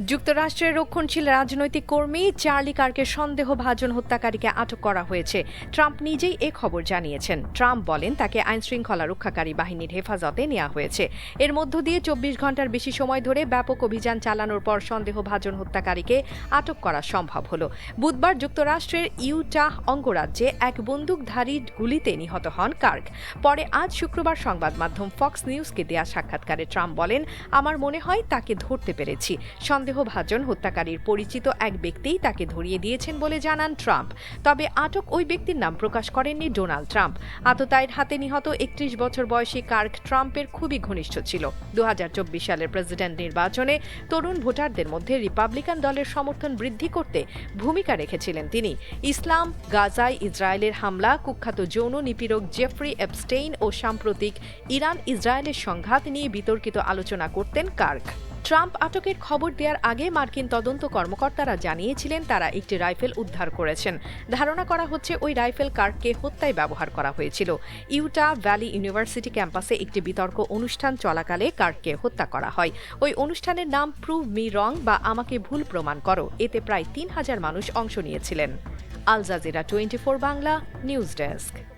যুক্তরাষ্ট্রের রক্ষণশীল রাজনৈতিক কর্মী চার্লি কার্কের সন্দেহভাজন হত্যাকারীকে আটক করা হয়েছে। ট্রাম্প নিজেই এ খবর জানিয়েছেন। ট্রাম্প বলেন, তাকে আইনশৃঙ্খলা রক্ষাকারী বাহিনীর হেফাজতে নেওয়া হয়েছে। এর মধ্য দিয়ে চব্বিশ ঘণ্টার বেশি সময় ধরে ব্যাপক অভিযান চালানোর পর সন্দেহভাজন হত্যাকারীকে আটক করা সম্ভব হল। বুধবার যুক্তরাষ্ট্রের ইউটাহ অঙ্গরাজ্যে এক বন্দুকধারী গুলিতে নিহত হন কার্ক। পরে আজ শুক্রবার সংবাদ মাধ্যম ফক্স নিউজকে দেয়া সাক্ষাৎকারে ট্রাম্প বলেন, আমার মনে হয় তাকে ধরতে পেরেছি। সন্দেহভাজন হত্যাকারীর পরিচিত এক ব্যক্তিই তাকে ধরিয়ে দিয়েছেন বলে জানান ট্রাম্প। তবে আটক ওই ব্যক্তির নাম প্রকাশ করেননি ডোনাল্ড ট্রাম্প। আততায়ীর হাতে নিহত একত্রিশ বছর বয়সী কার্ক ট্রাম্পের খুবই ঘনিষ্ঠ ছিল। দু হাজার চব্বিশ সালের প্রেসিডেন্ট নির্বাচনে তরুণ ভোটারদের মধ্যে রিপাবলিকান দলের সমর্থন বৃদ্ধি করতে ভূমিকা রেখেছিলেন তিনি। ইসলাম, গাজায় ইসরায়েলের হামলা, কুখ্যাত যৌন নিপীড়ক জেফ্রি এপস্টেইন ও সাম্প্রতিক ইরান ইসরায়েলের সংঘাত নিয়ে বিতর্কিত আলোচনা করতেন কার্ক। ট্রাম্প আটকের খবর দেওয়ার আগে মার্কিন তদন্ত কর্মকর্তারা জানিয়েছিলেন তারা একটি রাইফেল উদ্ধার করেছেন। ধারণা করা হচ্ছে ওই রাইফেল কার্ককে হত্যায় ব্যবহার করা হয়েছিল। ইউটা ভ্যালি ইউনিভার্সিটি ক্যাম্পাসে একটি বিতর্ক অনুষ্ঠান চলাকালে কার্ককে হত্যা করা হয়। ওই অনুষ্ঠানের নাম প্রুভ মি রং বা আমাকে ভুল প্রমাণ করো এতে প্রায় তিন হাজার মানুষ অংশ নিয়েছিলেন। Al Jazeera twenty Bangla, news desk.